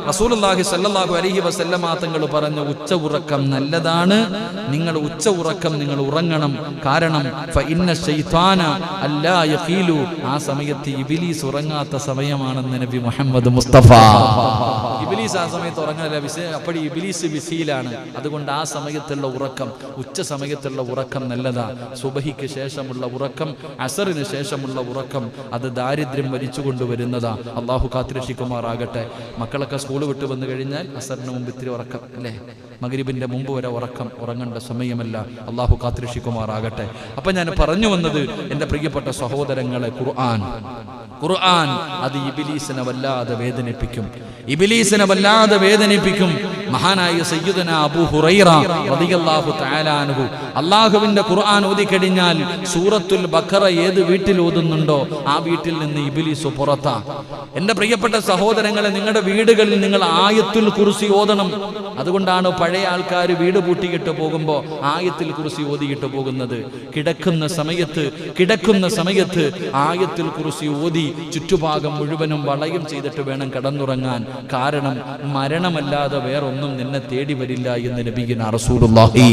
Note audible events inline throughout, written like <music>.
റസൂലുള്ളാഹി സല്ലല്ലാഹു അലൈഹി വസല്ലമ തങ്ങൾ പറഞ്ഞ ഉച്ച ഉറക്കം നല്ലതാണ്. നിങ്ങൾ ഉച്ച ഉറക്കം നിങ്ങൾ ഉറങ്ങണം. കാരണം ആ സമയത്ത് ഇബ്ലീസ് ഉറങ്ങാത്ത സമയമാണെന്ന് നബി മുഹമ്മദ് മുസ്തഫ. ഇബ്ലീസ് ആ സമയത്ത് ഉറങ്ങാനില്ല വിസ അപ്പോൾ ഇബിലീസ് വിസിയിലാണ് അതുകൊണ്ട് ആ സമയത്തുള്ള ഉറക്കം ഉച്ച സമയത്തുള്ള ഉറക്കം നല്ലതാ. സുബഹിക്ക് ശേഷമുള്ള ഉറക്കം അസറിന് ശേഷമുള്ള ഉറക്കം അത് ദാരിദ്ര്യം വലിച്ചു കൊണ്ടുവരുന്നതാ അള്ളാഹു കാത്തിരക്ഷിക്കുമാറാകട്ടെ. മക്കളൊക്കെ സ്കൂൾ വിട്ടു വന്നു കഴിഞ്ഞാൽ അസറിന് മുമ്പ് ഇത്തിരി ഉറക്കം അല്ലേ? മകരിബിന്റെ മുമ്പ് വരെ ഉറക്കം ഉറങ്ങേണ്ട സമയമല്ല. അള്ളാഹു കാത്തിരക്ഷിക്കുമാറാകട്ടെ. അപ്പൊ ഞാൻ പറഞ്ഞു വന്നത് എന്റെ പ്രിയപ്പെട്ട സഹോദരങ്ങളെ ഖുർആൻ. ഖുർആൻ അത് ഇബിലീസിനെ വല്ലാതെ വേദനിപ്പിക്കും. ഇബിലീസിനെ വല്ലാതെ വേദനിപ്പിക്കും. മഹാനായ സയ്യിദന അബു ഹുറൈറ റളിയല്ലാഹു തആല അല്ലാഹുവിന്റെ ഖുർആൻ ഖുർആൻ ഓതിക്കഴിഞ്ഞാൽ സൂറത്തുൽ ബഖറ ഏത് വീട്ടിൽ ഓതുന്നുണ്ടോ ആ വീട്ടിൽ നിന്ന് ഇബ്ലീസ് പുറത്താ. എന്റെ പ്രിയപ്പെട്ട സഹോദരങ്ങളെ നിങ്ങളുടെ വീടുകളിൽ നിങ്ങൾ ആയത്തുൽ കുർസി ഓതണം. അതുകൊണ്ടാണ് പഴയ ആൾക്കാർ വീട് പൂട്ടിയിട്ട് പോകുമ്പോൾ ആയത്തിൽ കുറിസി ഓതിയിട്ട് പോകുന്നത്. കിടക്കുന്ന സമയത്ത് കിടക്കുന്ന സമയത്ത് ആയത്തിൽ കുറിസി ഓതി ചുറ്റുഭാഗം മുഴുവനും വളയം ചെയ്തിട്ട് വേണം കിടന്നുറങ്ങാൻ. കാരണം മരണമല്ലാതെ വേറൊന്നും നിന്നെ തേടി വരില്ല എന്ന് നബിഗിന റസൂലുള്ളാഹി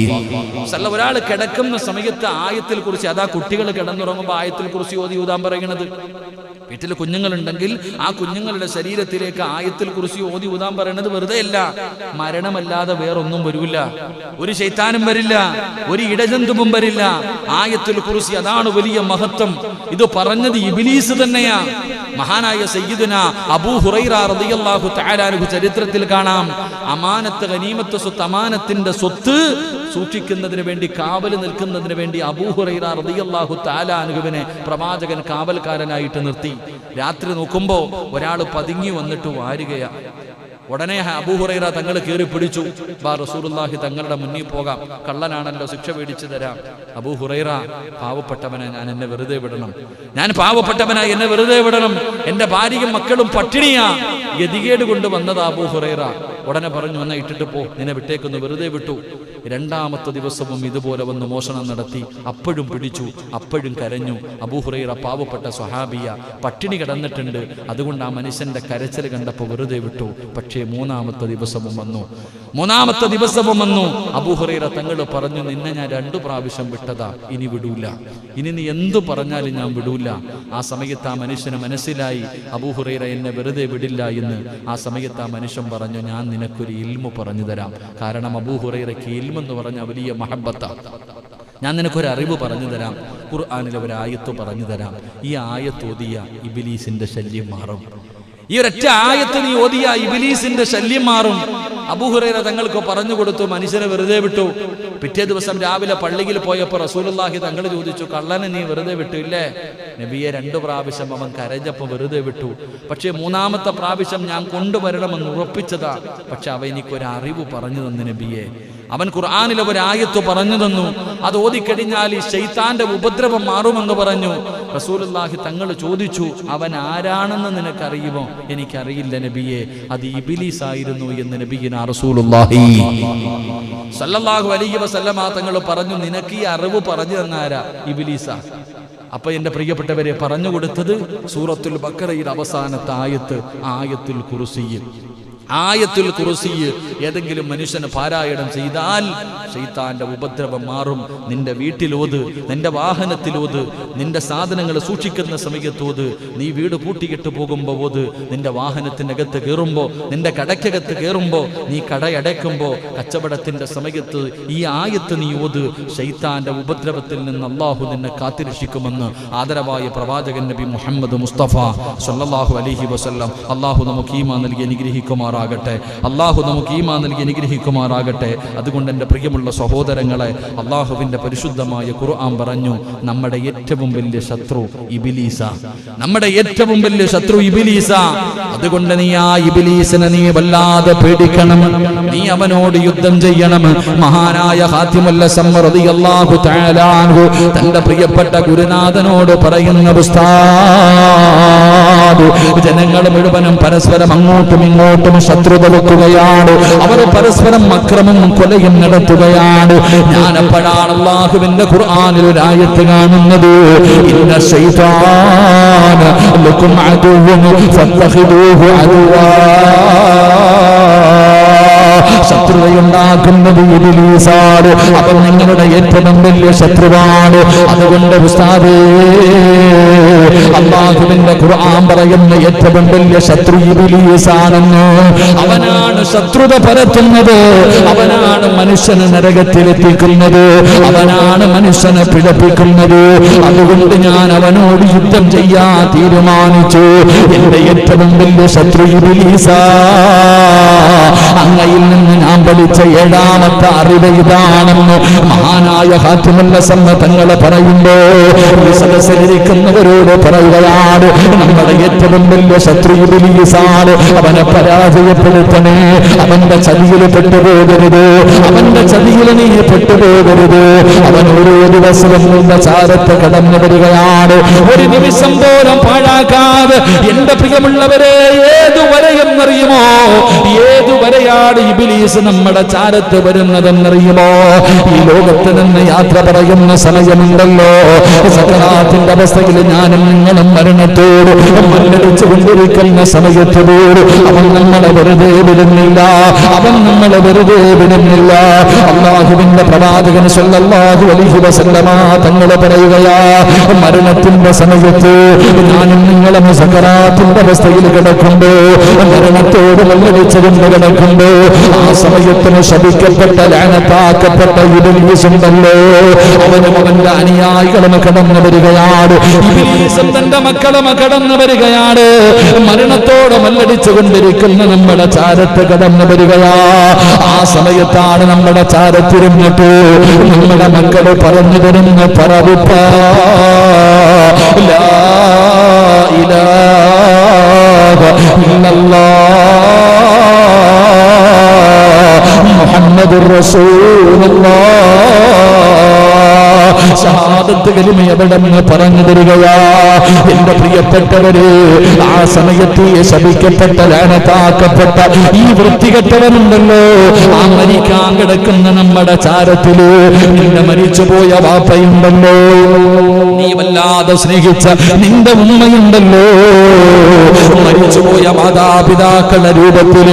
ഒരാൾ കിടക്കുന്ന സമയത്ത് ആയത്തിൽ കുറിച്ച് അതാ കുട്ടികൾ കിടന്നുറങ്ങുമ്പോൾ ആയത്തിൽ കുറിച്ച് ഓതി ഊതാൻ പറയുന്നത് വീട്ടിൽ കുഞ്ഞുങ്ങളുണ്ടെങ്കിൽ ആ കുഞ്ഞുങ്ങളുടെ ശരീരത്തിലേക്ക് ആയത്തിൽ കുറിച്ച് ഓതി ഊതാൻ പറയുന്നത് വെറുതെ അല്ല. മരണമല്ലാതെ വേറൊന്നും വരില്ല. ഒരു ശൈത്താനും വരില്ല. ഒരു ഇടജന്തുവും വരില്ല. ആയത്തിൽ കുറിച്ച് അതാണ് വലിയ മഹത്വം. ഇത് പറഞ്ഞത് ഇബിലീസ് തന്നെയാ. മഹാനായ സയ്യിദുന അബൂ ഹുറൈറ താരാനുഹു ചരിത്രത്തിൽ കാണാം. അമാനത്ത് ഗനീമത്ത് സ്വത്ത് അമാനത്തിന്റെ സ്വത്ത് സൂക്ഷിക്കുന്നതിന് വേണ്ടി കാവൽ നിൽക്കുന്നതിന് വേണ്ടി അബൂ ഹുറൈറ താലാനുഹുവിനെ പ്രവാചകൻ കാവൽക്കാരനായിട്ട് നിർത്തി. രാത്രി നോക്കുമ്പോൾ ഒരാൾ പതുങ്ങി വന്നിട്ട് വാരുകയാ. ഉടനെ അബൂഹുറൈറ തങ്ങൾ കയറി പിടിച്ചു. ബാ റസൂലുള്ളാഹി തങ്ങളുടെ മുന്നിൽ പോകാം. കള്ളനാണല്ലോ ശിക്ഷ മേടിച്ചു തരാം. അബൂഹുറൈറ പാവപ്പെട്ടവനെ ഞാൻ എന്നെ വെറുതെ വിടണം. ഞാൻ പാവപ്പെട്ടവനായി എന്നെ വെറുതെ വിടണം. എന്റെ ഭാര്യയും മക്കളും പട്ടിണിയാ. ഗതികേട് കൊണ്ട് വന്നത് അബൂഹുറൈറ ഉടനെ പറഞ്ഞു വന്ന ഇട്ടിട്ട് പോ. നിന്നെ വിട്ടേക്കൊന്ന്. വെറുതെ വിട്ടു. രണ്ടാമത്തെ ദിവസവും ഇതുപോലെ വന്ന് മോഷണം നടത്തി അപ്പോഴും പിടിച്ചു അപ്പോഴും കരഞ്ഞു. അബൂഹുറൈറ പാവപ്പെട്ട സ്വഹാബിയ പട്ടിണി കിടന്നിട്ടുണ്ട്. അതുകൊണ്ട് ആ മനുഷ്യന്റെ കരച്ചിൽ കണ്ടപ്പോൾ വെറുതെ വിട്ടു. പക്ഷേ മൂന്നാമത്തെ ദിവസവും വന്നു. മൂന്നാമത്തെ ദിവസവും വന്നു. അബൂഹുറൈറ തങ്ങൾ പറഞ്ഞു നിന്നെ ഞാൻ രണ്ടു പ്രാവശ്യം വിട്ടതാ. ഇനി വിടൂല. ഇനി നീ എന്തു പറഞ്ഞാലും ഞാൻ വിടൂല. ആ സമയത്ത് ആ മനുഷ്യന് മനസ്സിലായി അബൂഹുറൈറ എന്നെ വെറുതെ വിടില്ല എന്ന്. ആ സമയത്ത് ആ മനുഷ്യൻ പറഞ്ഞു ഞാൻ നിനക്കൊരു ഇൽമു പറഞ്ഞു തരാം. കാരണം അബൂഹുറൈറയ്ക്ക് ഇൽമെന്ന് പറഞ്ഞ വലിയ മഹബത്താണ് ഞാൻ നിനക്കൊരു അറിവ് പറഞ്ഞു തരാം. ഖുർആാനിലെ ഒരു ആയത്ത് പറഞ്ഞു തരാം. ഈ ആയത്ത് ഓതിയ ഇബിലീസിന്റെ ശല്യം മാറും. ഈ ഒരൊറ്റ ആയത്ത് നീ ഓതിയ ഇബിലീസിന്റെ ശല്യം മാറും. അബൂഹുറൈറ തങ്ങൾക്ക് പറഞ്ഞു കൊടുത്തു മനുഷ്യനെ വെറുതെ വിട്ടു. പിറ്റേ ദിവസം രാവിലെ പള്ളിയിൽ പോയപ്പോൾ റസൂലുള്ളാഹി തങ്ങൾ ചോദിച്ചു കള്ളനെ നീ വെറുതെ വിട്ടു ഇല്ലേ നബിയെ രണ്ടു പ്രാവശ്യം അവൻ കരഞ്ഞപ്പോൾ വെറുതെ വിട്ടു. പക്ഷേ മൂന്നാമത്തെ പ്രാവശ്യം ഞാൻ കൊണ്ടുവരണമെന്ന് ഉറപ്പിച്ചതാ. പക്ഷെ അവ എനിക്കൊരറിവ് പറഞ്ഞു തന്നു നബിയെ. അവൻ ഖുർആാനിലെ ഒരു ആയത്ത് പറഞ്ഞു തന്നു. അത് ഓതിക്കഴിഞ്ഞാൽ ഈ ശൈത്താന്റെ ഉപദ്രവം മാറുമെന്ന് പറഞ്ഞു. റസൂലുള്ളാഹി തങ്ങൾ ചോദിച്ചു അവൻ ആരാണെന്ന് നിനക്കറിയുമോ? എനിക്കറിയില്ല നബിയെ അത് ഇബിലീസ് ആയിരുന്നു എന്ന് നബിയിന സല്ലല്ലാഹു അലൈഹി വസല്ലമ തങ്ങൾ പറഞ്ഞു നിനക്ക് ഈ അറിവ് പറഞ്ഞു തന്നാരാ ഇബിലീസ? അപ്പൊ എന്റെ പ്രിയപ്പെട്ടവരെ പറഞ്ഞു കൊടുത്തത് സൂറത്തുൽ ബക്കറയിൽ അവസാനത്തെ ആയത്ത് ആയത്തുൽ കുറുസിയിൽ ആയത്തുൽ കുറസി ഏതെങ്കിലും മനുഷ്യന് പാരായണം ചെയ്താൽ ഷെയ്ത്താന്റെ ഉപദ്രവം മാറും. നിന്റെ വീട്ടിലോത് നിന്റെ വാഹനത്തിലോത് നിന്റെ സാധനങ്ങൾ സൂക്ഷിക്കുന്ന സമയത്തോത് നീ വീട് പൂട്ടിയിട്ട് പോകുമ്പോൾ ഓത് നിന്റെ വാഹനത്തിനകത്ത് കയറുമ്പോ നിന്റെ കടയ്ക്കകത്ത് കയറുമ്പോ നീ കടയടയ്ക്കുമ്പോൾ കച്ചവടത്തിന്റെ സമയത്ത് ഈ ആയത്ത് നീ ഓത് ഷെയ്ത്താന്റെ ഉപദ്രവത്തിൽ നിന്ന് അള്ളാഹു നിന്നെ കാത്തിരക്ഷിക്കുമെന്ന് ആദരവായ പ്രവാചകൻ നബി മുഹമ്മദ് മുസ്തഫ സല്ലല്ലാഹു അലഹി വസല്ലം. അള്ളാഹു നമുക്ക് ഈമാ നൽകി അനുഗ്രഹിക്കുമാറാകട്ടെ അള്ളാഹു നമുക്ക് ഈമാ നൽകി അനുഗ്രഹിക്കുമാറാകട്ടെ. അതുകൊണ്ട് എന്റെ പ്രിയമുള്ള സഹോദരങ്ങളെ അള്ളാഹുവിന്റെ പരിശുദ്ധമായ ഖുർആൻ പറഞ്ഞു നമ്മുടെ ഏറ്റവും വലിയ ശത്രു ഇബിലീസ. നമ്മുടെ ഏറ്റവും വലിയ ശത്രു ഇബിലീസ. അതുകൊണ്ട് നീ ആ ഇബിലീസിനെ നീ വല്ലാതെ പേടിക്കണം. നീ അവനോട് യുദ്ധം ചെയ്യണം. മഹാനായ ഹാത്തിമുല്ല സമ്മറതി അള്ളാഹു തആലാഹു തന്റെ പ്രിയപ്പെട്ട ഗുരുനാഥനോട് പറയുന്ന ഉസ്താദ് ജനങ്ങൾ മുഴുവനും പരസ്പരം അങ്ങോട്ടും ഇങ്ങോട്ടും ശത്രുത വെക്കുകയാണ് അവർ പരസ്പരം അക്രമം കൊലയും നടത്തുകയാണ്. ഞാൻ അപ്പോഴാണ് അള്ളാഹുവിന്റെ ഖുർആനിൽ ഒരു ആയത്ത് കാണുന്നത് ഇന്ന ശൈതാന ലക്കും അദുവ്വൻ ഫത്തഖിദൂഹു അദുവാ. ശത്രുതയുണ്ടാക്കുന്നത് ഇബിലീസാണ്. അവൻ നിങ്ങളുടെ ഏറ്റവും വലിയ ശത്രുവാണ്. അതുകൊണ്ട് ഉസ്താദേ അള്ളാഹുവിന്റെ ഖുർആൻ പറയുന്ന ഏറ്റവും വലിയ ശത്രു ഇബിലീസാണെന്ന്. അവനാണ് ശത്രുത പരത്തുന്നത്. അവനാണ് മനുഷ്യനെ നരകത്തിലെത്തിക്കുന്നത്. അവനാണ് മനുഷ്യനെ പിഴപ്പിക്കുന്നത്. അതുകൊണ്ട് ഞാൻ അവനോട് യുദ്ധം ചെയ്യാൻ തീരുമാനിച്ചു. എന്റെ ഏറ്റവും വലിയ ശത്രു ഇബിലീസാ. അങ്ങയിൽ നിന്ന് ഞാൻ പഠിച്ച ഏഴാമത്തെ അറിവ് ഇതാണെന്ന് മഹാനായ ഹാത്തിമുല്ല സമ്മതങ്ങളെ പറയുമ്പോ സദസ്സിലിരിക്കുന്നവരോട് പറയുകയാണ് നമ്മുടെ ഏറ്റവും വലിയ ശത്രു ബിലീസാണ് അവനെ പരാജയപ്പെടുത്തണേ. അവന്റെ ചതിയിൽ പെട്ടുപോകരുത്. അവന്റെ ചതിയിൽ നീ പെട്ടുപോകരുത്. അവൻ ഓരോ ദിവസവും നിന്റെ ചാരത്ത് കടന്നു വരികയാണ്. ഒരു നിമിഷം പോലും പാഴാക്കാതെ എന്റെ പ്രിയമുള്ളവരെ ഏതുവരെ എന്നറിയുമോ? ഏതുവരെയാണ് ഇബിലീസ് നമ്മുടെ ചാരത്ത് വരുന്നതെന്നറിയുമോ? ഈ ലോകത്ത് നിന്ന് യാത്ര പറയുന്ന സമയമുണ്ടല്ലോ. സകലാത്തിന്റെ അവസ്ഥയിൽ ഞാനും നിങ്ങളും മരണത്തോട് മല്ലടിച്ചു കൊണ്ടിരിക്കുന്ന സമയത്തോട് അവൻ നമ്മളെ വെറുതെ വിടുന്നില്ല. അവൻ നമ്മളെ വെറുതെ വിടുന്നില്ല. അള്ളാഹുവിന്റെ പ്രവാചകൻ സ്വല്ലല്ലാഹു അലൈഹി വസല്ലമ തങ്ങളെ പറയുകയാ മരണത്തിന്റെ സമയത്ത് ഞാനും നിങ്ങളും സകലാത്തിന്റെ അവസ്ഥയിൽ കിടക്കുമ്പോ മരണത്തോട് വെള്ളടിച്ചുകൊണ്ട് കിടക്കുമ്പോ ആ സമയത്തിന് ശപിക്കപ്പെട്ട ലാനത്താക്കപ്പെട്ട ഇബിലീസുണ്ടല്ലോ. അവന് അവന്റെ അനുയായികളും കടന്നു വരികയാണ്. തന്റെ മക്കളും കടന്നു വരികയാണ്. മരണത്തോടെ മല്ലടിച്ചു കൊണ്ടിരിക്കുന്ന നമ്മുടെ ചാരത്ത് കടന്നു വരികയാ. ആ സമയത്താണ് നമ്മുടെ ചാരത്തിരുന്നിട്ട് നമ്മുടെ മക്കൾ പറഞ്ഞു തരുന്ന പറവിപ്പ. ലാ ഇലാഹ റസൂലുള്ളാഹ്. ഷഹാദത്ത് കലിമ എവിടെന്ന് പറഞ്ഞു തരികയാ? എന്റെ പ്രിയപ്പെട്ടവര് ആ സമയത്ത് ശപിക്കപ്പെട്ട ലാനത്താക്കപ്പെട്ട ഈ വൃത്തികെട്ടവനുണ്ടല്ലോ. ആ മരിക്കാൻ കിടക്കുന്ന നമ്മുടെ ചാരത്തിൽ നിന്റെ മരിച്ചുപോയ വാപ്പയുണ്ടല്ലോ. നീ വല്ലാതെ സ്നേഹിച്ച നിന്റെ ഉമ്മയുണ്ടല്ലോ. മരിച്ചുപോയ മാതാപിതാക്കളുടെ രൂപത്തിൽ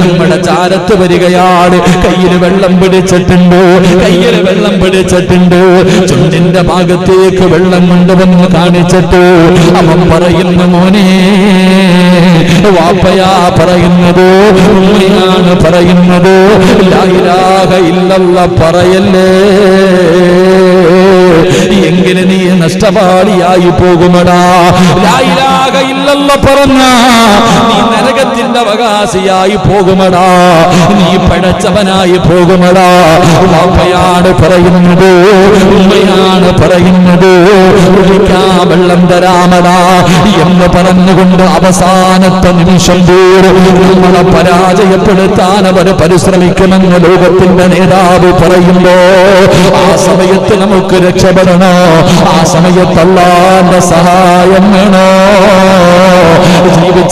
നമ്മുടെ ചാരത്ത് വരികയാണ്. കയ്യിൽ വെള്ളം പിടിച്ചിട്ടുണ്ട്. കയ്യിൽ വെള്ളം പിടിച്ചിട്ടുണ്ട്. ചുണ്ടിന്റെ ഭാഗത്തേക്ക് വെള്ളം കൊണ്ടുവന്ന് കാണിച്ചിട്ട് അവൻ പറയുന്ന മോനെ വാപ്പയാ പറയുന്നത് ഉമ്മയാണ് പറയുന്നത്. ഇല്ലല്ല പറയല്ലേ? എങ്കിലും നീ നഷ്ടപാടിയായി പോകുമടാ പറഞ്ഞ നീ നരകത്തിന്റെ അവകാശിയായി പോകുമടാ നീ പഴച്ചവനായി പോകുമടാ വാപ്പയാണ് പറയുന്നത് ഉമ്മയാണ് പറയുന്നത് വെള്ളം തരാമടാ എന്ന് പറഞ്ഞുകൊണ്ട് അവസാനത്തെ നിമിഷം പോലും നമ്മളെ പരാജയപ്പെടുത്താൻ അവർ പരിശ്രമിക്കുമെന്ന് ലോകത്തിന്റെ നേതാവ് പറയുമ്പോ ആ സമയത്ത് നമുക്ക് രക്ഷപ്പെടണോ. ആ സമയത്ത് അള്ളാന്റെ സഹായം വേണോ?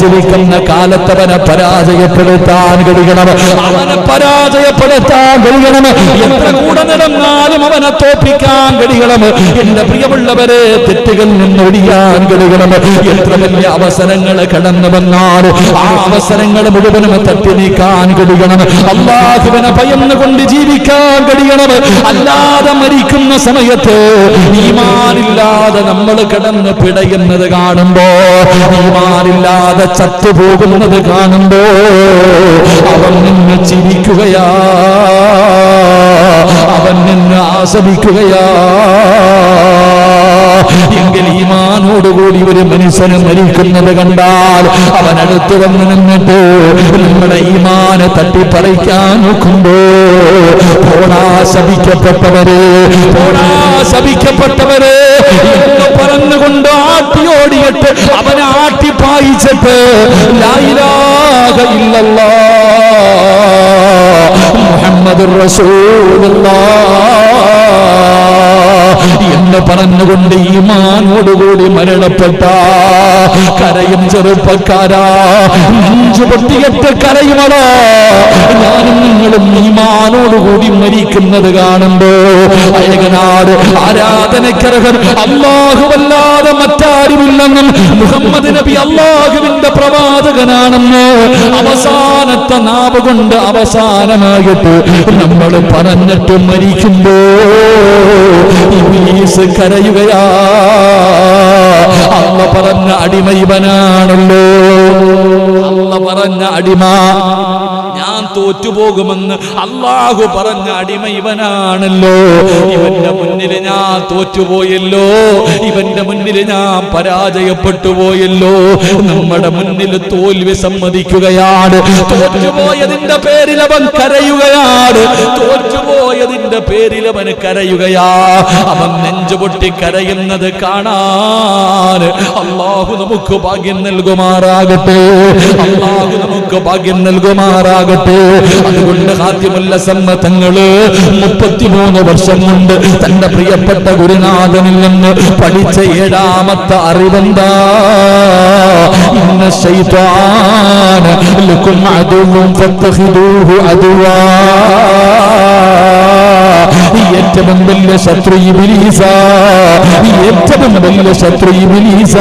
ജീവിച്ചിരിക്കുന്ന കാലത്ത് അവനെ പരാജയപ്പെടുത്താൻ കഴിയണം. അവനെ പരാജയപ്പെടുത്താൻ കഴിയണം. എത്ര കൂടെ നടന്നാലും അവനെ തോപ്പിക്കാൻ കഴിയണം. എന്റെ പ്രിയമുള്ളവരെ തെറ്റുകൾ നിന്നൊടിയാൻ കഴിയണം. എത്ര വലിയ അവസരങ്ങൾ കടന്നു വന്നാൽ ആ അവസരങ്ങൾ മുഴുവനും തട്ടി നീക്കാൻ കഴിയണം അള്ളാഹുവിനെ ഭയന്നുകൊണ്ട് ജീവിക്കാൻ കഴിയണം. അല്ലാതെ മരിക്കുന്ന സമയത്ത് ഈമാനില്ലാതെ നമ്മൾ കടന്ന് പിടയുന്നത് കാണുമ്പോ ഈമാനില്ലാതെ ചത്തുപോകുന്നത് കാണുമ്പോ അവൻ നിന്ന് ചിരിക്കുകയാ. അവൻ നിന്ന് ആസ്വദിക്കുകയാ. എങ്കിൽ ഈമാനോടുകൂടി ഒരു മനുഷ്യന് മരിക്കുന്നത് കണ്ടാൽ അവൻ അടുത്ത് വന്ന് നിന്നിട്ട് നമ്മുടെ ഈമാനെ തട്ടിപ്പറിക്കാൻ നോക്കുമ്പോ പോടാ ശപിക്കപ്പെട്ടവരെ പോടാ ശപിക്കപ്പെട്ടവരെ എന്ന് ആട്ടി ഓടിയിട്ട് അവനെ ആട്ടിപ്പായിച്ചിട്ട് ലായിലാക ഇല്ലല്ലാ. മുഹമ്മദ് എന്ന് പറഞ്ഞുകൊണ്ട് ഈമാനോടുകൂടി മരണപ്പെട്ട കരയും ചെറുപ്പക്കാരാ നെഞ്ചു പൊട്ടിയെട്ട് കരയുമടാ. ഞാനും നിങ്ങളും ഈമാനോടുകൂടി മരിക്കുന്നത് കാണുമ്പോ അയകനാട് ആരാധനക്കരകൻ അള്ളാഹുവല്ലാതെ മറ്റാരുമില്ലെന്നും മുഹമ്മദ് നബി അള്ളാഹുവിന്റെ പ്രവാചകനാണെന്ന് അവസാനത്തെ നാവ് കൊണ്ട് അവസാനമായിട്ട് നമ്മൾ പറഞ്ഞിട്ട് മരിക്കുമ്പോ കരയുകയാ. അമ്മ പറഞ്ഞ അടിമ ഇവനാണല്ലോ. അമ്മ പറഞ്ഞ അടിമ. ഞാൻ തോറ്റുപോകുമെന്ന് അള്ളാഹു പറഞ്ഞ അടിമ ഇവനാണല്ലോ ഇവന്റെ മുന്നിൽ ഞാൻ തോറ്റുപോയല്ലോ. ഇവന്റെ മുന്നിൽ ഞാൻ പരാജയപ്പെട്ടു പോയല്ലോ നമ്മുടെ മുന്നിൽ തോൽവി സമ്മതിക്കുകയാണ്. തോറ്റുപോയതിന്റെ പേരിൽ അവൻ കരയുകയാണ്. തോറ്റുപോയതിന്റെ പേരിൽ അവൻ കരയുകയാ. അവൻ നെഞ്ചുപൊട്ടി കരയുന്നത് കാണാൻ അള്ളാഹു നമുക്ക് ഭാഗ്യം നൽകുമാറാകട്ടെ. അള്ളാഹു നമുക്ക് ഭാഗ്യം നൽകുമാറാകട്ടെ. അതുകൊണ്ട് ആദ്യമല്ല സമ്മതങ്ങൾ. മുപ്പത്തിമൂന്ന് വർഷം കൊണ്ട് തന്റെ പ്രിയപ്പെട്ട ഗുരുനാഥനിൽ നിന്ന് പഠിച്ച ഏഴാമത്തെ അറിവെന്താ? ഇന്ന ശൈത്വാന ലക്കും ഫത്തഖിദൂഹു അദുവാ ഏറ്റവും വലിയ ശത്രു ഇബിലീസ. ഏറ്റവും വലിയ ശത്രു ഇബിലീസ.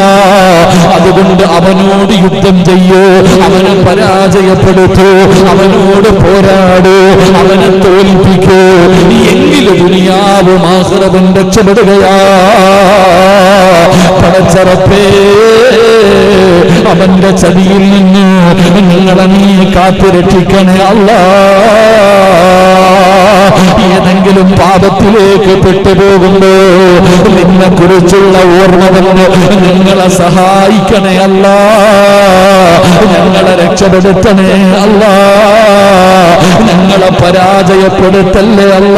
അതുകൊണ്ട് അവനോട് യുദ്ധം ചെയ്യൂ. അവനെ പരാജയപ്പെടുത്തൂ. അവനോട് പോരാടൂ. അവനെ തോൽപ്പിക്കൂ. എങ്കിലും ദുനിയാവും ആഹ്റവും രക്ഷപ്പെടുകയാ പടച്ചറപ്പേ അവന്റെ ചതിയിൽ നിന്ന് നിങ്ങളെ നീ കാത്തു രക്ഷിക്കണേ അല്ലാ. ഏതെങ്കിലും പാപത്തിലേക്ക് പെട്ടുപോകുമ്പോ നിന്നെ കുറിച്ചുള്ള ഓർമ്മ വന്ന് നിങ്ങളെ സഹായിക്കണേ അല്ല. ഞങ്ങളെ രക്ഷപ്പെടുത്തണേ അല്ല. ഞങ്ങളെ പരാജയപ്പെടുത്തല്ലേ അല്ല.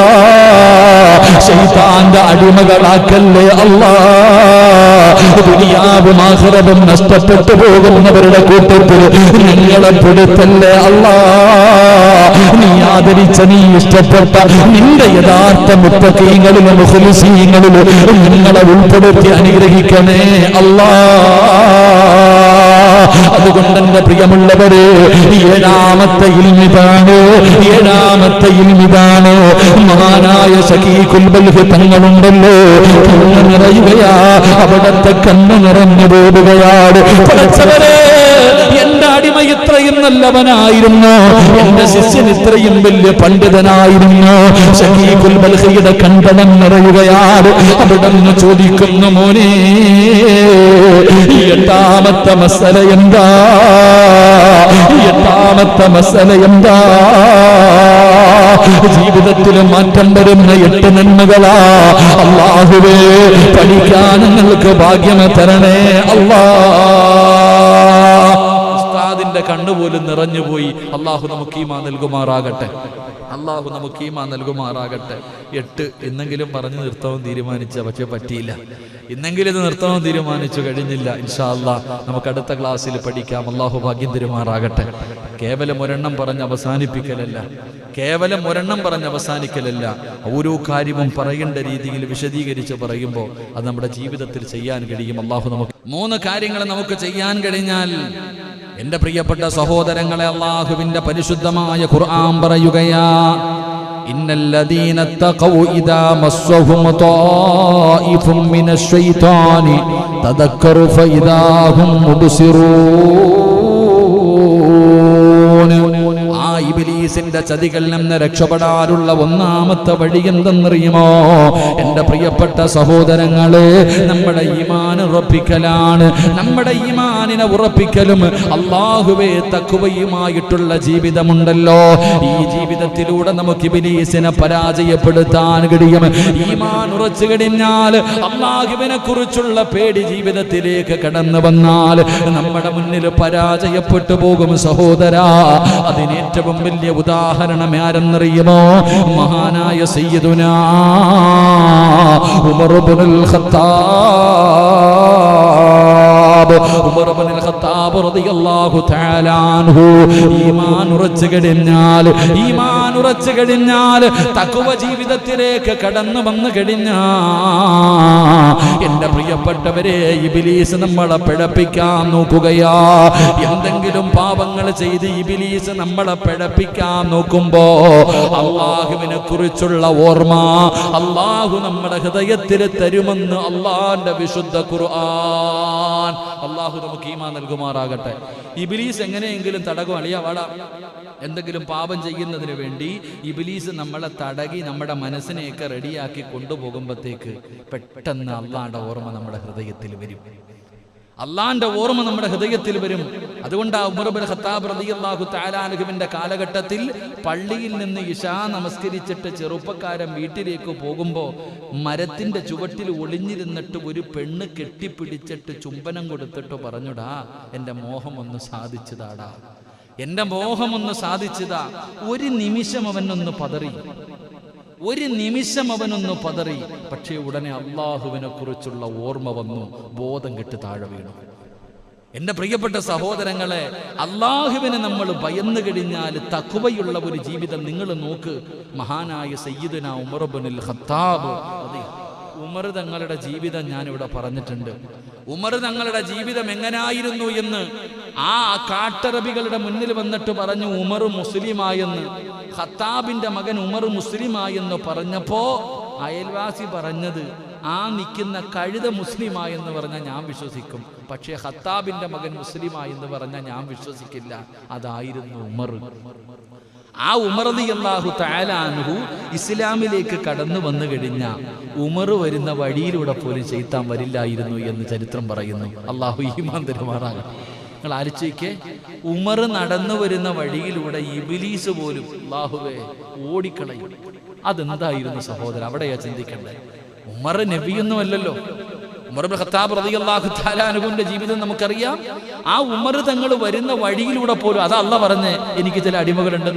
ശൈതാന്റെ അടിമകളാക്കല്ലേ അല്ല ദുനിയാവും ആഹ്റവും നഷ്ടപ്പെട്ടു പോകുന്നവരുടെ കൂട്ടത്തിൽ നിങ്ങളെ പെടുത്തല്ലേ അല്ല നീ ആദരിച്ച നീ ഇഷ്ടപ്പെട്ട നിന്റെ യഥാർത്ഥ മുത്തക്കീങ്ങളിലും ഹുലുസീങ്ങളിലും നിങ്ങളെ ഉൾപ്പെടുത്തി അനുഗ്രഹിക്കണേ അല്ലാ അതുകൊണ്ട് എന്റെ പ്രിയമുള്ളവരെ ഏഴാമത്തെ ഇൽമിതാണ്? ഏഴാമത്തെ ഇൽമിതാണ്? മഹാനായ സഖീഖുൽ കുൽബൽഹ് തങ്ങളുണ്ടല്ലോ. കണ്ണ് നിറയുകയാ. അവിടത്തെ കണ്ണ് നിറഞ്ഞു പോവുകയാണ് പഠിച്ചവരെ എന്റെ അടിമ ഇത്രയും നല്ലവനായിരുന്നു. എന്റെ ശിഷ്യൻ ഇത്രയും വലിയ പണ്ഡിതനായിരുന്നു. ഷഹീഖുൽ ബൽഹയുടെ കണ്ടനം നിറയുകയാണ്. അവിടെ നിന്ന് ചോദിക്കുന്നു മോനെ എട്ടാമത്തെ മസല എന്താ? എട്ടാമത്തെ മസല എന്താ? ജീവിതത്തിൽ മാറ്റം വരുന്ന എട്ട് നന്മകളാ. അള്ളാഹുവേ പഠിക്കാൻ നിങ്ങൾക്ക് ഭാഗ്യം തരണേ. അള്ളാ. ഉസ്താദിന്റെ കണ്ണുപോലും നിറഞ്ഞുപോയി. അള്ളാഹു നമുക്ക് ഈമാ നൽകുമാറാകട്ടെ. അള്ളാഹു നമുക്ക് ഈ മാ നൽകുമാറാകട്ടെ. എട്ട് എന്നെങ്കിലും പറഞ്ഞു നിർത്തവും തീരുമാനിച്ച പക്ഷെ പറ്റിയില്ല. ഇന്നെങ്കിലും ഇത് നിർത്തവും തീരുമാനിച്ചു കഴിഞ്ഞില്ല ഇൻഷാ അല്ലാ നമുക്ക് അടുത്ത ക്ലാസ്സിൽ പഠിക്കാം. അള്ളാഹു ഭാഗ്യം തരുമാറാകട്ടെ. കേവലം ഒരെണ്ണം പറഞ്ഞ് അവസാനിപ്പിക്കലല്ല. കേവലം ഒരെണ്ണം പറഞ്ഞ് അവസാനിക്കലല്ല. ഓരോ കാര്യവും പറയേണ്ട രീതിയിൽ വിശദീകരിച്ച് പറയുമ്പോൾ അത് നമ്മുടെ ജീവിതത്തിൽ ചെയ്യാൻ കഴിയും. അള്ളാഹു നമുക്ക് മൂന്ന് കാര്യങ്ങൾ നമുക്ക് ചെയ്യാൻ കഴിഞ്ഞാൽ എന്റെ പ്രിയപ്പെട്ട സഹോദരങ്ങളെ അള്ളാഹുവിന്റെ പരിശുദ്ധമായ ഖുർആൻ പറയുകയാ ഇന്നല്ലദീന തഖൗ ഇദാ مسهم طائف من الشيطان تذكروا ഹും هم ആ ഇബിലീസിന്റെ ചതികളിൽ നിന്ന് രക്ഷപ്പെടാനുള്ള ഒന്നാമത്തെ വഴി എന്തെന്നറിയുമോ? എന്റെ പ്രിയപ്പെട്ട സഹോദരങ്ങളെ നമ്മുടെ ഈമാൻ ഉറപ്പിക്കലാണ്. നമ്മുടെ ഈമാനിനെ ഉറപ്പിക്കലും അള്ളാഹുവേ തക്കുവയുമായിട്ടുള്ള ജീവിതമുണ്ടല്ലോ. ഈ ജീവിതത്തിലൂടെ നമുക്ക് ഇബിലീസിനെ പരാജയപ്പെടുത്താൻ കഴിയും. ഈമാൻ ഉറച്ചു കഴിഞ്ഞാൽ അള്ളാഹുവിനെ കുറിച്ചുള്ള പേടി ജീവിതത്തിലേക്ക് കടന്നു വന്നാൽ നമ്മുടെ മുന്നിൽ പരാജയപ്പെട്ടു പോകും സഹോദര. അതിന് ഏറ്റവും വലിയ ഉദാഹരണം ആരെന്നറിയുമോ? മഹാനായ സയ്യിദുനാ ഉമർ ഖത്താബ്. ഉമർ ഇബ്നുൽ ഖത്താബ് റളിയല്ലാഹു തആല അൻഹു. ഈമാൻ ഉറച്ചു കഴിഞ്ഞാൽ ഈമാൻ ഉറച്ചു കഴിഞ്ഞാൽ തക്കുവ ജീവിതത്തിലേക്ക് കടന്നു വന്നു കഴിഞ്ഞാ. എന്റെ പ്രിയപ്പെട്ടവരെ ഇബിലീസ് നമ്മളെ പിഴപ്പിക്കാൻ നോക്കുകയാ. എന്തെങ്കിലും പാപങ്ങൾ ചെയ്ത് ഇബിലീസ് നമ്മളെ പിഴപ്പിക്കാൻ നോക്കുമ്പോ അള്ളാഹുവിനെ കുറിച്ചുള്ള ഓർമ്മ അള്ളാഹു നമ്മുടെ ഹൃദയത്തിൽ തരുമെന്ന് അള്ളാഹിന്റെ വിശുദ്ധ ഖുർആൻ. അള്ളാഹു നമുക്ക് ഈമാ നൽകുമാറാകട്ടെ. ഇബിലീസ് എങ്ങനെയെങ്കിലും തടകും അളിയ വാടാ. എന്തെങ്കിലും പാപം ചെയ്യുന്നതിന് വേണ്ടി ഇബിലീസ് നമ്മളെ തടകി നമ്മുടെ മനസ്സിനെയൊക്കെ റെഡിയാക്കി കൊണ്ടുപോകുമ്പോഴത്തേക്ക് പെട്ടെന്ന് അള്ളാന്റെ ഓർമ്മ നമ്മുടെ ഹൃദയത്തിൽ വരും. അള്ളാന്റെ ഓർമ്മ നമ്മുടെ ഹൃദയത്തിൽ വരും. അതുകൊണ്ട് തആലാനുഹുവിന്റെ കാലഘട്ടത്തിൽ പള്ളിയിൽ നിന്ന് ഇഷാ നമസ്കരിച്ചിട്ട് ചെറുപ്പക്കാരൻ വീട്ടിലേക്ക് പോകുമ്പോൾ മരത്തിന്റെ ചുവട്ടിൽ ഒളിഞ്ഞിരുന്നിട്ട് ഒരു പെണ്ണ് കെട്ടിപ്പിടിച്ചിട്ട് ചുംബനം കൊടുത്തിട്ട് പറഞ്ഞുടാ എന്റെ മോഹം ഒന്ന് സാധിച്ചതാടാ. എന്റെ മോഹമൊന്ന് സാധിച്ചതാ. ഒരു നിമിഷം അവനൊന്ന് പതറി. ഒരു നിമിഷം അവനൊന്ന് പതറി. പക്ഷേ ഉടനെ അള്ളാഹുവിനെ കുറിച്ചുള്ള ഓർമ്മ വന്നു. ബോധം കെട്ട് താഴെ വീണു. എന്റെ പ്രിയപ്പെട്ട സഹോദരങ്ങളെ അള്ളാഹുവിനെ നമ്മൾ ഭയന്നു കഴിഞ്ഞാൽ തക്കുവയുള്ള ഒരു ജീവിതം നിങ്ങൾ നോക്ക്. മഹാനായ സയ്യിദന ഉമർബുനിൽ ഖത്താബ് ഉമർ തങ്ങളുടെ ജീവിതം ഞാനിവിടെ പറഞ്ഞിട്ടുണ്ട്. ഉമർ തങ്ങളുടെ ജീവിതം എങ്ങനായിരുന്നു എന്ന് ആ കാട്ടറബികളുടെ മുന്നിൽ വന്നിട്ട് പറഞ്ഞു ഉമർ മുസ്ലിമായെന്ന്. ഖത്താബിന്റെ മകൻ ഉമർ മുസ്ലിമായെന്ന് പറഞ്ഞപ്പോ അയൽവാസി പറഞ്ഞത് ആ നിൽക്കുന്ന കഴുത മുസ്ലിമായെന്ന് പറഞ്ഞാൽ ഞാൻ വിശ്വസിക്കും. പക്ഷേ ഖത്താബിന്റെ മകൻ മുസ്ലിമായെന്ന് പറഞ്ഞാൽ ഞാൻ വിശ്വസിക്കില്ല. അതായിരുന്നു ഉമർ. ആ ഉമർദി അള്ളാഹു താലാനുഹു ഇസ്ലാമിലേക്ക് കടന്നു വന്നു കഴിഞ്ഞ ഉമർ വരുന്ന വഴിയിലൂടെ പോലും ചെയ്ത്താൻ വരില്ലായിരുന്നു എന്ന് ചരിത്രം പറയുന്നു. അള്ളാഹു ഈമാൻ തരുമാറാകട്ടെ. നിങ്ങൾ ആലോചിക്കേ ഉമർ നടന്നു വരുന്ന വഴിയിലൂടെ ഇബിലീസ് പോലും അള്ളാഹുവെ ഓടിക്കളയും. അതെന്തായിരുന്നു സഹോദരൻ അവിടെയാ ചിന്തിക്കണ്ടേ ഉമർ നബിയൊന്നുമല്ലല്ലോ. ഉമർ ഇബ്നു ഖത്താബ് ജീവിതം നമുക്കറിയാം. ആ ഉമർ തങ്ങൾ വരുന്ന വഴിയിലൂടെ പോലും അതാ അല്ല പറഞ്ഞ് എനിക്ക് ചില അടിമകളുണ്ട്.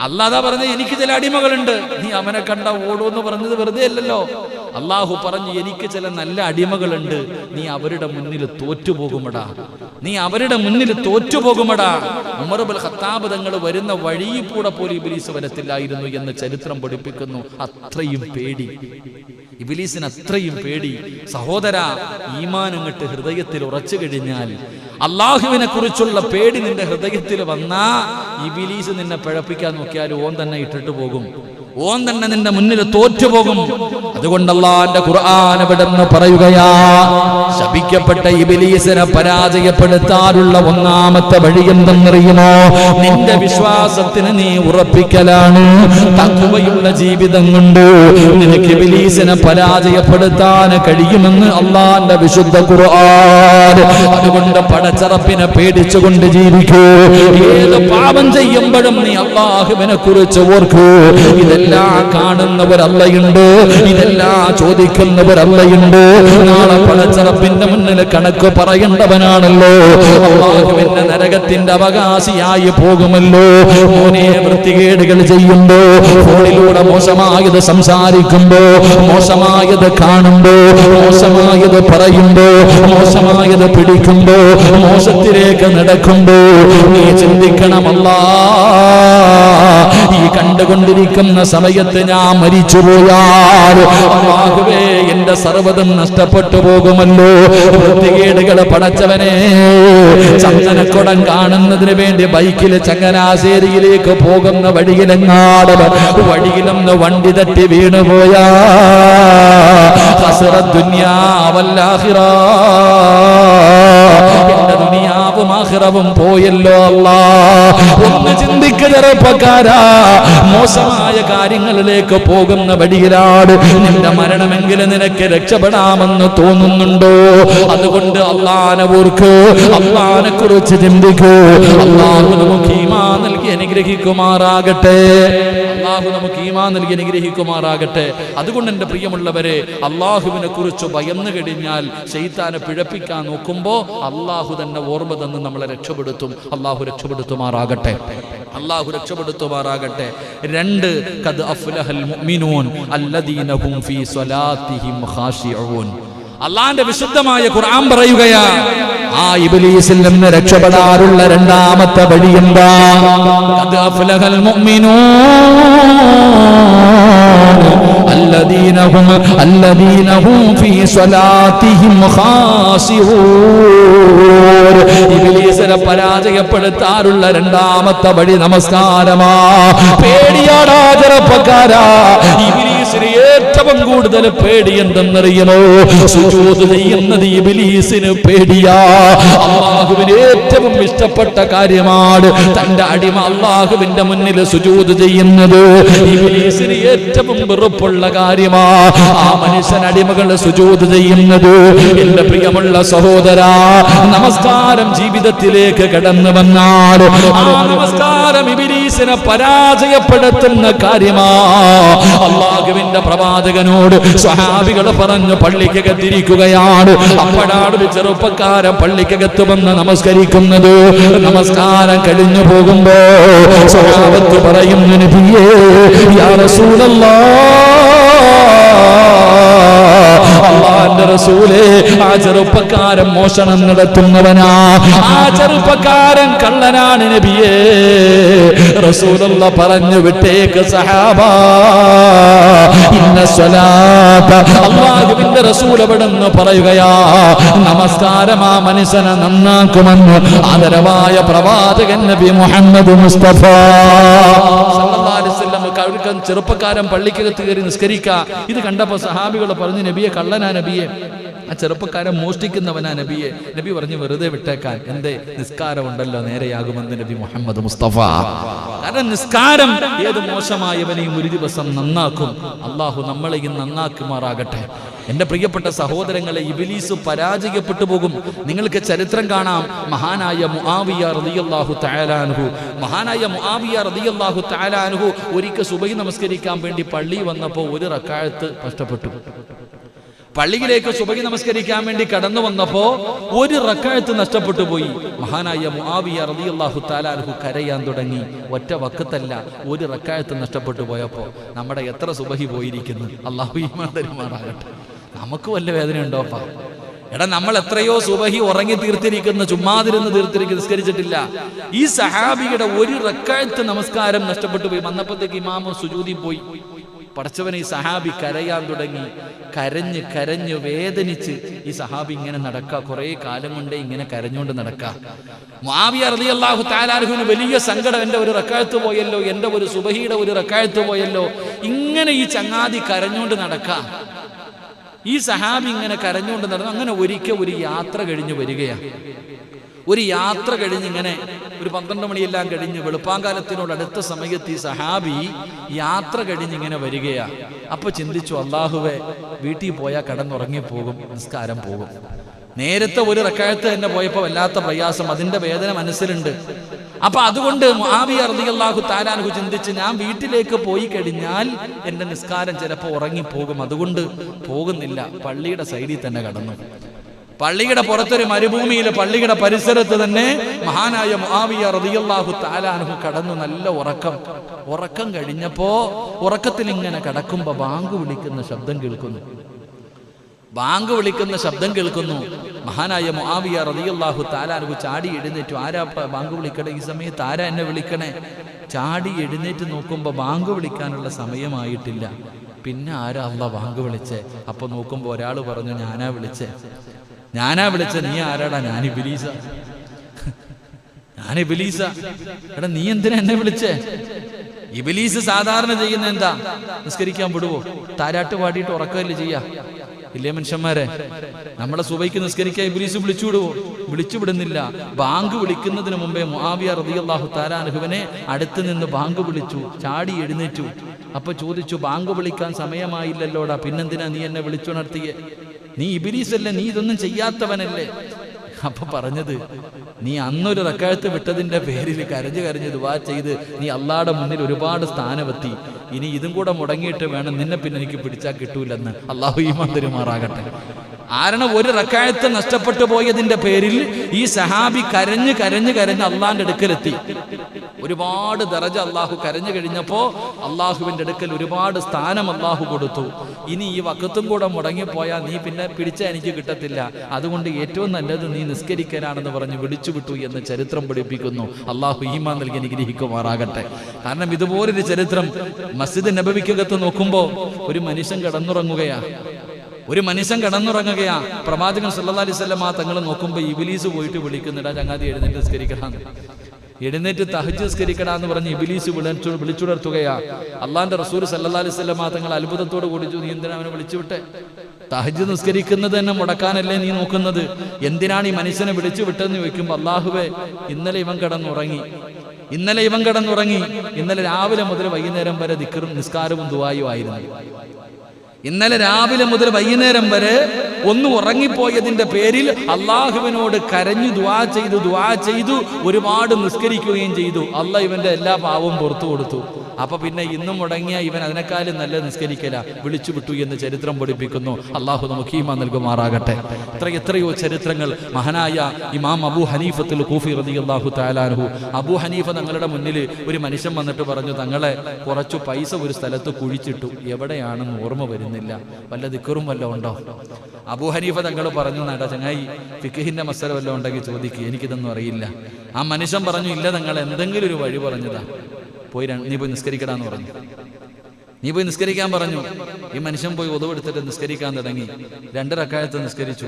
അല്ല അതാ പറഞ്ഞ് എനിക്ക് ചില അടിമകളുണ്ട്. നീ അവനെ കണ്ട ഓടുമെന്ന് പറഞ്ഞത് വെറുതെ അല്ലല്ലോ. അള്ളാഹു പറഞ്ഞു എനിക്ക് ചില നല്ല അടിമകളുണ്ട്. നീ അവരുടെ മുന്നിൽ തോറ്റുപോകുമടാ. നീ അവരുടെ മുന്നിൽ തോറ്റുപോകുമടാ. ഉമർ ഇബ്നുൽ ഖത്താബ് തങ്ങൾ വരുന്ന വഴിയിൽ കൂടെ പോലും ഇബ്ലീസ് വരത്തില്ലായിരുന്നു എന്ന് ചരിത്രം പഠിപ്പിക്കുന്നു. അത്രയും പേടി. ഇബിലീസിന് അത്രയും പേടി. സഹോദര ഈമാൻ അങ്ങട്ട് ഹൃദയത്തിൽ ഉറച്ചു കഴിഞ്ഞാൽ അള്ളാഹുവിനെ കുറിച്ചുള്ള പേടി നിന്റെ ഹൃദയത്തിൽ വന്നാ ഇബിലീസ് നിന്നെ പിഴപ്പിക്കാൻ നോക്കിയാൽ ഓൻ തന്നെ ഇട്ടിട്ട് പോകും. ഓൻ തന്നെ നിന്റെ മുന്നിൽ തോറ്റുപോകും. അതുകൊണ്ട് എന്റെ ഖുർആൻ എവിടെന്ന് പറയുകയാ ശപിക്കപ്പെട്ട ഇബിലീസിനെ പരാജയപ്പെടുത്താനുള്ള ഒന്നാമത്തെ വഴി എന്തെന്നറിയുമോ? നിന്റെ വിശ്വാസത്തിന് നീ ഉറപ്പിക്കലാണ്. തക്കുവയുള്ള ജീവിതം കൊണ്ട് നിനക്ക് ഇബിലീസിനെ പരാജയപ്പെടുത്താൻ കഴിയുമെന്ന് അള്ളാന്റെ വിശുദ്ധ ഖുർആൻ. അതുകൊണ്ട് പടച്ചറപ്പിനെ പേടിച്ചുകൊണ്ട് ജീവിക്കൂ. ഏത് പാപം ചെയ്യുമ്പോഴും നീ അള്ളാഹുവിനെ കുറിച്ച് ഓർക്കൂ. ഇതെല്ലാം കാണുന്നവരല്ലയുണ്ട് ഇതെല്ലാം ചോദിക്കുന്നവരല്ലയുണ്ട് നാളെ പടച്ചറപ്പിന്റെ മുന്നിൽ കണക്ക് പറയേണ്ടവനാണല്ലോ. അള്ളാഹുവിന്റെ നരകത്തിന്റെ അവകാശിയായി പോകുമല്ലോ. മോനെ വൃത്തികേടുകൾ ചെയ്യുമ്പോ ഫോണിലൂടെ മോശമായത് സംസാരിക്കുമ്പോ മോശമായത് കാണുമ്പോ മോശമായത് പറയുമ്പോ മോശമായത് പിടിക്കുമ്പോ മോശത്തിലേക്ക് നടക്കുമ്പോ നീ ചിന്തിക്കണമല്ല. ഈ കണ്ടുകൊണ്ടിരിക്കുന്ന സമയത്ത് ഞാൻ മരിച്ചുപോയാൽ അല്ലാഹുവേ എന്റെ സർവതും നഷ്ടപ്പെട്ടു പോകുമല്ലോ. വൃത്തികേടുകളെ പടച്ചവനെ ചന്ദനക്കുടം കാണുന്നതിന് വേണ്ടി ബൈക്കിൽ ചങ്ങനാശ്ശേരിയിലേക്ക് പോകുന്ന വഴിയിലെങ്ങാടവൻ വഴിയിലൊന്ന് വണ്ടി തട്ടി വീണുപോയാ ഹസറ ദുന്യാവല്ലാഹിറ ദുനിയാവും ആഹിറവും പോയല്ലോ അല്ലാ. ഒന്ന് ചിന്തിക്ക ചെറുപ്പക്കാരാ മോശമായ കാര്യങ്ങളിലേക്ക് പോകുന്ന വഴിയിലാണ് നിന്റെ മരണമെങ്കിലും നിനക്ക് രക്ഷപ്പെടാമെന്ന് തോന്നുന്നുണ്ടോ? അതുകൊണ്ട് അള്ളാനെ ഓർക്ക് അള്ളാനെ കുറിച്ച് ചിന്തിക്കൂ. അള്ളാഹു നമുക്ക് ഈമാ നൽകി അനുഗ്രഹിക്കുമാറാകട്ടെ. അള്ളാഹു നമുക്ക് ഈമാ നൽകി അനുഗ്രഹിക്കുമാറാകട്ടെ. അതുകൊണ്ട് എന്റെ പ്രിയമുള്ളവരെ അള്ളാഹുവിനെ കുറിച്ച് ഭയന്നു കഴിഞ്ഞാൽ ശൈത്താനെ പിഴപ്പിക്കാൻ നോക്കുമ്പോൾ അള്ളാഹു തന്നെ ഓർമ്മ തന്ന് നമ്മളെ രക്ഷപ്പെടുത്തും. അള്ളാഹു രക്ഷപ്പെടുത്തുമാറാകട്ടെ. അള്ളാഹു രക്ഷപ്പെടുത്തുമാറാകട്ടെ. രണ്ട് കത് അഫ്ലഹൽ മുഅ്മിനൂൻ അല്ലദീന ഹും ഫീ സ്വലാത്തിഹിം അള്ളാന്റെ വിശുദ്ധമായ ഖുർആൻ പറയുകയാ ആ ഇബിലീസിൽ നിന്ന് രക്ഷപ്പെടാറുള്ള രണ്ടാമത്തെ വഴി എന്താ ഖദ് അഫ്ലഹൽ മുഅ്മിനൂൻ الذين هم الذين هم في صلاتهم خاشعون ഇബ്ലീസിനെ പരാജയപ്പെടുത്താറുള്ള രണ്ടാമത്തെ വഴി നമസ്കാരമാ പേടിയാടാ ചെറുപ്പക്കാരാ ഇബ്ലീസിന് ഏറ്റവും കൂടുതൽ പേടി എന്തെന്നറിയണോ സുജൂദ് ചെയ്യുന്നത് ഇബ്ലീസിന് പേടിയാ. അള്ളാഹുവിന് ഏറ്റവും ഇഷ്ടപ്പെട്ട കാര്യമാണ് തന്റെ അടിമ അള്ളാഹുവിന്റെ മുന്നിൽ സുജൂത് ചെയ്യുന്നത്. ഏറ്റവും വെറുപ്പുള്ള കാര്യമാ ആ മനുഷ്യൻ അടിമകൾ സുജൂത് ചെയ്യുന്നത്. എന്റെ പ്രിയമുള്ള സഹോദരാ നമസ്കാരം ജീവിതത്തിലേക്ക് കടന്നു വന്നാൽ നമസ്കാരം ഇബിലീസിനെ പരാജയപ്പെടുത്തുന്ന കാര്യമാ. അള്ളാഹുവിന്റെ പ്രവാചകനോട് സ്വഹാബികൾ പറഞ്ഞു പള്ളിക്കകത്തിരിക്കുകയാണ്. ഒരു ചെറുപ്പക്കാരൻ പള്ളിക്കകത്ത് വന്ന് നമസ്കരിക്കുന്നത്. നമസ്കാരം കഴിഞ്ഞു പോകുമ്പോ സ്വഹാബത്ത് പറയുന്നു നബിയേ യാ അള്ളാന്റെ റസൂലേ ആ ചെറുപ്പക്കാരൻ മോഷണം നടത്തുന്നവനാ. ആ ചെറുപ്പക്കാരൻ കള്ളനാണ് നബിയേ. റസൂലുള്ള പറഞ്ഞു വിട്ടേക്ക് സഹാബ. ഇന്ന സ്വലാത്ത അള്ളാഹുവിന്റെ റസൂൽ എവിടെന്ന് പറയുകയാ. നമസ്കാരം ആ മനുഷ്യനെ നന്നാക്കുമെന്ന് ആദരവായ പ്രവാചകൻ നബി മുഹമ്മദ് മുസ്തഫ. കഴുകൻ ചെറുപ്പക്കാരൻ പള്ളിക്കകത്ത് കയറി നിസ്കരിക്കുക. ഇത് കണ്ടപ്പോ സഹാബികൾ പറഞ്ഞു നബിയെ കള്ളനാ നബിയെ. ആ ചെറുപ്പക്കാരൻ മോഷ്ടിക്കുന്നവനാ നബിയെ. നബി പറഞ്ഞു വെറുതെ വിട്ടേക്കാൻ. എന്തേ നിസ്കാരം ഉണ്ടല്ലോ നേരെയാകുമെന്ന് നബി മുഹമ്മദ് മുസ്തഫ. കാരണം നിസ്കാരം ഏത് മോശമായവനെയും ഒരു ദിവസം നന്നാക്കും. അള്ളാഹു നമ്മളെയും നന്നാക്കുമാറാകട്ടെ. എന്റെ പ്രിയപ്പെട്ട സഹോദരങ്ങളെ ഇബിലീസ് പരാജയപ്പെട്ടു പോകും. നിങ്ങൾക്ക് ചരിത്രം കാണാം. മഹാനായ മുആവിയ റളിയല്ലാഹു മഹാനായ മുആവിയ റളിയല്ലാഹു ഒരിക്കൽ സുബൈ നമസ്കരിക്കാൻ വേണ്ടി പള്ളി വന്നപ്പോൾ ഒരു റക്കാഴത്ത് നഷ്ടപ്പെട്ടു. പള്ളിയിലേക്ക് സുബഹി നമസ്കരിക്കാൻ വേണ്ടി കടന്നു വന്നപ്പോ ഒരു റക്കാഴത്ത് നഷ്ടപ്പെട്ടു പോയി. മഹാനായ മുആവിയ റളിയല്ലാഹു തആലാൻഹു കരയാൻ തുടങ്ങി. ഒറ്റ വക്കത്തല്ല ഒരു റക്കാഴത്ത് നഷ്ടപ്പെട്ടു പോയപ്പോ നമ്മുടെ എത്ര സുബഹി പോയിരിക്കുന്നു? അള്ളാഹു ഈമാൻ തരുമാറാകട്ടെ നമുക്ക് വല്ല വേദന അപ്പ? എടാ നമ്മൾ എത്രയോ സുബഹി ഉറങ്ങി തീർത്തിരിക്കുന്ന ചുമ്മാതിരുന്ന് തീർത്തിരിക്കുന്ന നിസ്കരിച്ചിട്ടില്ല. ഈ സഹാബിയുടെ ഒരു റക്കാഴത്ത് നമസ്കാരം നഷ്ടപ്പെട്ടു പോയി. വന്നപ്പോഴത്തേക്ക് ഇമാമ സുജൂതി പോയി. പടച്ചവനെ ഈ സഹാബി കരയാൻ തുടങ്ങി. കരഞ്ഞ് കരഞ്ഞ് വേദനിച്ച് ഈ സഹാബി ഇങ്ങനെ നടക്ക. കുറെ കാലം കൊണ്ടേ ഇങ്ങനെ കരഞ്ഞുകൊണ്ട് നടക്ക. മാവിയ റളിയല്ലാഹു താലാർഹുവിന് വലിയ സങ്കടം. എന്റെ ഒരു റക്കാഴ്ത്ത് പോയല്ലോ എന്റെ ഒരു സുബഹിയുടെ ഒരു റക്കാഴ്ത്ത് പോയല്ലോ. ഇങ്ങനെ ഈ ചങ്ങാതി കരഞ്ഞുകൊണ്ട് നടക്കാം. ഈ സഹാബി ഇങ്ങനെ കരഞ്ഞുകൊണ്ട് നടന്നു അങ്ങനെ ഒരിക്കൽ ഒരു യാത്ര കഴിഞ്ഞ് വരികയാണ്. ഒരു യാത്ര കഴിഞ്ഞ് ഇങ്ങനെ ഒരു പന്ത്രണ്ട് മണിയെല്ലാം കഴിഞ്ഞ് വെളുപ്പാങ്കാലത്തിനോട് അടുത്ത സമയത്ത് ഈ സഹാബി യാത്ര കഴിഞ്ഞ് ഇങ്ങനെ വരികയാ അപ്പൊ ചിന്തിച്ചു അള്ളാഹുവെ വീട്ടിൽ പോയാൽ കടന്നുറങ്ങിപ്പോകും നിസ്കാരം പോകും. നേരത്തെ ഒരു റക്കായത്ത് തന്നെ പോയപ്പോൾ വല്ലാത്ത പ്രയാസം അതിന്റെ വേദന മനസ്സിലുണ്ട്. അപ്പൊ അതുകൊണ്ട് മുആവിയ റളിയല്ലാഹു താലാൻഹു ചിന്തിച്ച് ഞാൻ വീട്ടിലേക്ക് പോയി കഴിഞ്ഞാൽ എന്റെ നിസ്കാരം ചിലപ്പോൾ ഉറങ്ങിപ്പോകും. അതുകൊണ്ട് പോകുന്നില്ല. പള്ളിയുടെ സൈഡിൽ തന്നെ കടന്നു. പള്ളിയുടെ പുറത്തൊരു മരുഭൂമിയിൽ പള്ളിയുടെ പരിസരത്ത് തന്നെ മഹാനായ മാവിയ റളിയല്ലാഹു താലാനഹു കടന്നു. നല്ല ഉറക്കം. ഉറക്കം കഴിഞ്ഞപ്പോ ഉറക്കത്തിൽ ഇങ്ങനെ കടക്കുമ്പോ ബാങ്ക് വിളിക്കുന്ന ശബ്ദം കേൾക്കുന്നു. ബാങ്ക് വിളിക്കുന്ന ശബ്ദം കേൾക്കുന്നു. മഹാനായ മുആവിയ റളിയല്ലാഹു താലാൻഹു ചാടി എഴുന്നേറ്റു. ആരാ ബാങ്ക് വിളിക്കണേ? ഈ സമയത്ത് ആരാ എന്നെ വിളിക്കണേ? ചാടി എഴുന്നേറ്റ് നോക്കുമ്പോൾ ബാങ്ക് വിളിക്കാനുള്ള സമയമായിട്ടില്ല. പിന്നെ ആരാ അല്ല ബാങ്ക് വിളിച്ചേ? അപ്പൊ നോക്കുമ്പോ ഒരാൾ പറഞ്ഞു ഞാനാ വിളിച്ചേ. ഞാനാ വിളിച്ച? നീ ആരാടാ? ഞാൻ ഇബിലീസ. <laughs> ഞാൻ ഇബിലീസ. എടാ നീ എന്തിനാ എന്നെ വിളിച്ചേ? ഇബിലീസ് സാധാരണ ചെയ്യുന്ന എന്താ? നിസ്കരിക്കാൻ വിടുവോ? താരാട്ട് പാടിയിട്ട് ഉറക്കമല്ലേ ചെയ്യാ? ഇല്ലേ മനുഷ്യന്മാരെ? നമ്മളെ സുബൈക്ക് നിസ്കരിക്കാൻ ഇബിലീസ് വിളിച്ചു വിടുവോ? വിളിച്ചു വിടുന്നില്ല. ബാങ്ക് വിളിക്കുന്നതിന് മുമ്പേ മുആവിയ റബിയാഹു താലാനുഹുവിനെ അടുത്ത് നിന്ന് ബാങ്ക് വിളിച്ചു. ചാടി എഴുന്നേറ്റു. അപ്പൊ ചോദിച്ചു ബാങ്ക് വിളിക്കാൻ സമയമായില്ലല്ലോടാ. പിന്നെന്തിനാ നീ എന്നെ വിളിച്ചുണർത്തിയേ? നീ ഇബിലീസല്ലേ. നീ ഇതൊന്നും ചെയ്യാത്തവനല്ലേ. അപ്പൊ പറഞ്ഞത് നീ അന്നൊരു റക്കാഴത്ത് വിട്ടതിന്റെ പേരിൽ കരഞ്ഞു കരഞ്ഞ് ദുവാ ചെയ്ത് നീ അള്ളാടെ മുന്നിൽ ഒരുപാട് സ്ഥാനമെത്തി. ഇനി ഇതും കൂടെ മുടങ്ങിയിട്ട് വേണം നിന്നെ പിന്നെ എനിക്ക് പിടിച്ചാൽ കിട്ടൂലെന്ന്. അള്ളാഹു ഈ കാരണം ഒരു റക്കാഴത്ത് നഷ്ടപ്പെട്ടു പോയതിന്റെ പേരിൽ ഈ സഹാബി കരഞ്ഞ് കരഞ്ഞ് കരഞ്ഞ് അള്ളാന്റെ അടുക്കലെത്തി. ഒരുപാട് ദറജ അള്ളാഹു കരഞ്ഞു കഴിഞ്ഞപ്പോൾ അള്ളാഹുവിന്റെ അടുക്കൽ ഒരുപാട് സ്ഥാനം അള്ളാഹു കൊടുത്തു. ഇനി ഈ വക്കത്തും കൂടെ മുടങ്ങിപ്പോയാൽ നീ പിന്നെ പിടിച്ച എനിക്ക് കിട്ടത്തില്ല. അതുകൊണ്ട് ഏറ്റവും നല്ലത് നീ നിസ്കരിക്കാനാണെന്ന് പറഞ്ഞ് വിളിച്ചു വിട്ടു എന്ന് ചരിത്രം പഠിപ്പിക്കുന്നു. അള്ളാഹു ഈമാൻ നൽകി അനുഗ്രഹിക്കുമാറാകട്ടെ. കാരണം ഇതുപോലൊരു ചരിത്രം മസ്ജിദ് നബവിക്കകത്ത് നോക്കുമ്പോൾ ഒരു മനുഷ്യൻ കിടന്നുറങ്ങുകയാ. ഒരു മനുഷ്യൻ കിടന്നുറങ്ങുകയാ. പ്രവാചകൻ സല്ലാ അലൈഹി വസല്ലം ആ തങ്ങൾ നോക്കുമ്പോൾ ഇബിലീസ് പോയിട്ട് വിളിക്കുന്നിടാ ചങ്ങാതി എഴുന്നേറ്റ് നിസ്കരിക്കണം എഴുന്നേറ്റ് തഹജസ്കരിക്കടാ എന്ന് പറഞ്ഞ് ഇബിലീസ് വിളിച്ചു വിളിച്ചുണർത്തുകയാ. അള്ളാന്റെ റസൂൽ വസല്ലം ആ തങ്ങൾ അത്ഭുതത്തോട് കൂടിച്ചു നീ എന്തിനാ അവനെ വിളിച്ചുവിട്ടെ തഹജ് നിസ്കരിക്കുന്നത് തന്നെ മുടക്കാനല്ലേ നീ നോക്കുന്നത്? എന്തിനാണ് ഈ മനുഷ്യനെ വിളിച്ചു വിട്ടെന്ന് ചോദിക്കുമ്പോൾ അള്ളാഹുവേ ഇന്നലെ ഇവൻ കിടന്നുറങ്ങി. ഇന്നലെ ഇവൻ കിടന്നുറങ്ങി. ഇന്നലെ രാവിലെ മുതൽ വൈകുന്നേരം വരെ ദിക്കറും നിസ്കാരവും ദുവായും ആയിരുന്നു. ഇന്നലെ രാവിലെ മുതൽ വൈകുന്നേരം വരെ ഒന്ന് ഉറങ്ങിപ്പോയതിന്റെ പേരിൽ അള്ളാഹുവിനോട് കരഞ്ഞു ദുവാ ചെയ്തു ദുവാ ചെയ്തു ഒരുപാട് നിസ്കരിക്കുകയും ചെയ്തു. അല്ല ഇവന്റെ എല്ലാ പാവവും പുറത്തു കൊടുത്തു. അപ്പൊ പിന്നെ ഇന്നും മുടങ്ങിയ ഇവൻ അതിനേക്കാളും നല്ല നിസ്കരിക്കല. വിളിച്ചു വിട്ടു എന്ന് ചരിത്രം പഠിപ്പിക്കുന്നു. അള്ളാഹു നമുക്ക് ഈമ നൽകുമാറാകട്ടെ. ഇത്ര എത്രയോ ചരിത്രങ്ങൾ. മഹനായ ഇമാം അബു ഹനീഫത്തിൽ കൂഫി റതി അള്ളാഹു താലാൻഹു അബു ഹനീഫ തങ്ങളുടെ മുന്നിൽ ഒരു മനുഷ്യൻ വന്നിട്ട് പറഞ്ഞു തങ്ങളെ കുറച്ചു പൈസ ഒരു സ്ഥലത്ത് കുഴിച്ചിട്ടു. എവിടെയാണെന്ന് ഓർമ്മ വരുന്നില്ല. വല്ല ദിക്കറും വല്ല ഉണ്ടോ? അബു ഹനീഫ തങ്ങൾ പറഞ്ഞു നേട്ടാ ചങ്ങായി ഫിഖിന്റെ മസല വല്ലതും ഉണ്ടെങ്കിൽ ചോദിക്കുക എനിക്കിതൊന്നും അറിയില്ല. ആ മനുഷ്യൻ പറഞ്ഞു ഇല്ല തങ്ങൾ എന്തെങ്കിലും ഒരു വഴി പറഞ്ഞതാ. പോയി നീ പോയി നിസ്കരിക്കടാന്ന് പറഞ്ഞു. നീ പോയി നിസ്കരിക്കാൻ പറഞ്ഞു. ഈ മനുഷ്യൻ പോയി ഉതവെടുത്തിട്ട് നിസ്കരിക്കാൻ തുടങ്ങി. രണ്ടരക്കാലത്ത് നിസ്കരിച്ചു.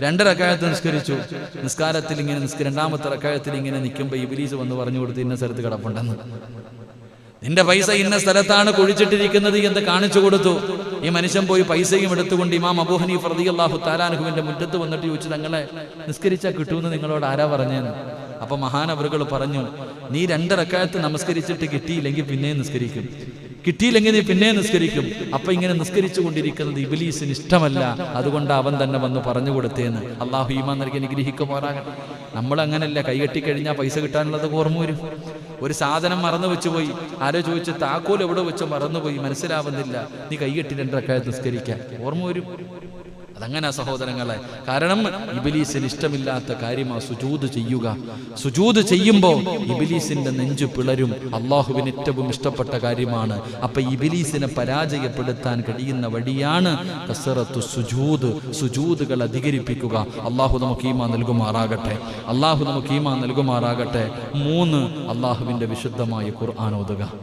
രണ്ടരക്കാലത്ത് നിസ്കരിച്ചു. നിസ്കാരത്തിൽ ഇങ്ങനെ നിസ്ക രണ്ടാമത്തെ അക്കാലത്തിൽ ഇങ്ങനെ നിൽക്കുമ്പോൾ ഇബിലീസ് വന്ന് പറഞ്ഞു കൊടുത്ത് ഇന്ന സ്ഥലത്ത് കിടപ്പുണ്ടെന്ന്. നിന്റെ പൈസ ഇന്ന സ്ഥലത്താണ് കുഴിച്ചിട്ടിരിക്കുന്നത് എന്ന് കാണിച്ചു കൊടുത്തു. ഈ മനുഷ്യൻ പോയി പൈസയും എടുത്തുകൊണ്ട് ഇമാം അബൂ ഫർദി അള്ളാഹു താലാനുഹുവിന്റെ മുറ്റത്ത് വന്നിട്ട് ചോദിച്ചു തങ്ങളെ നിസ്കരിച്ചാൽ കിട്ടുമെന്ന് നിങ്ങളോട് ആരാ പറഞ്ഞെന്ന്? അപ്പൊ മഹാനവറുകൾ പറഞ്ഞു നീ രണ്ടരക്കാലത്ത് നമസ്കരിച്ചിട്ട് കിട്ടിയില്ലെങ്കിൽ പിന്നെയും നിസ്കരിക്കും. കിട്ടിയില്ലെങ്കിൽ നീ പിന്നെ നിസ്കരിക്കും. അപ്പൊ ഇങ്ങനെ നിസ്കരിച്ചു കൊണ്ടിരിക്കുന്നത് ഇബിലീസിന് ഇഷ്ടമല്ല. അതുകൊണ്ട് അവൻ തന്നെ വന്ന് പറഞ്ഞു കൊടുത്തേന്ന്. അള്ളാഹു ഈമാൻ നൽകി അനുഗ്രഹിക്കുമാറാകട്ടെ. നമ്മൾ അങ്ങനല്ല കൈകെട്ടി കഴിഞ്ഞാൽ പൈസ കിട്ടാനുള്ളത് ഓർമ്മ വരും. ഒരു സാധനം മറന്നു വെച്ചു പോയി ആരോ ചോദിച്ചു താക്കോൽ എവിടെ വെച്ച് മറന്നുപോയി? മനസ്സിലാവുന്നില്ല. നീ കൈകെട്ടി രണ്ടരക്കാലത്ത് നിസ്കരിക്കാൻ. ഓർമ്മ വരും. അതങ്ങനെ സഹോദരങ്ങളെ കാരണം ഇബിലീസിന് ഇഷ്ടമില്ലാത്ത കാര്യമാണ് സുജൂത് ചെയ്യുക. സുജൂത് ചെയ്യുമ്പോൾ ഇബിലീസിന്റെ നെഞ്ചു പിളരും. അള്ളാഹുവിന് ഏറ്റവും ഇഷ്ടപ്പെട്ട കാര്യമാണ്. അപ്പൊ ഇബിലീസിനെ പരാജയപ്പെടുത്താൻ കഴിയുന്ന വഴിയാണ് കസറത്തു സുജൂത്. സുജൂതുകൾ അധികരിപ്പിക്കുക. അള്ളാഹു നമുക്ക് ഈമാ നൽകുമാറാകട്ടെ. അള്ളാഹു നമുക്ക് ഈമാ നൽകുമാറാകട്ടെ. മൂന്ന് അള്ളാഹുവിന്റെ വിശുദ്ധമായ ഖുർആൻ ഓതുക.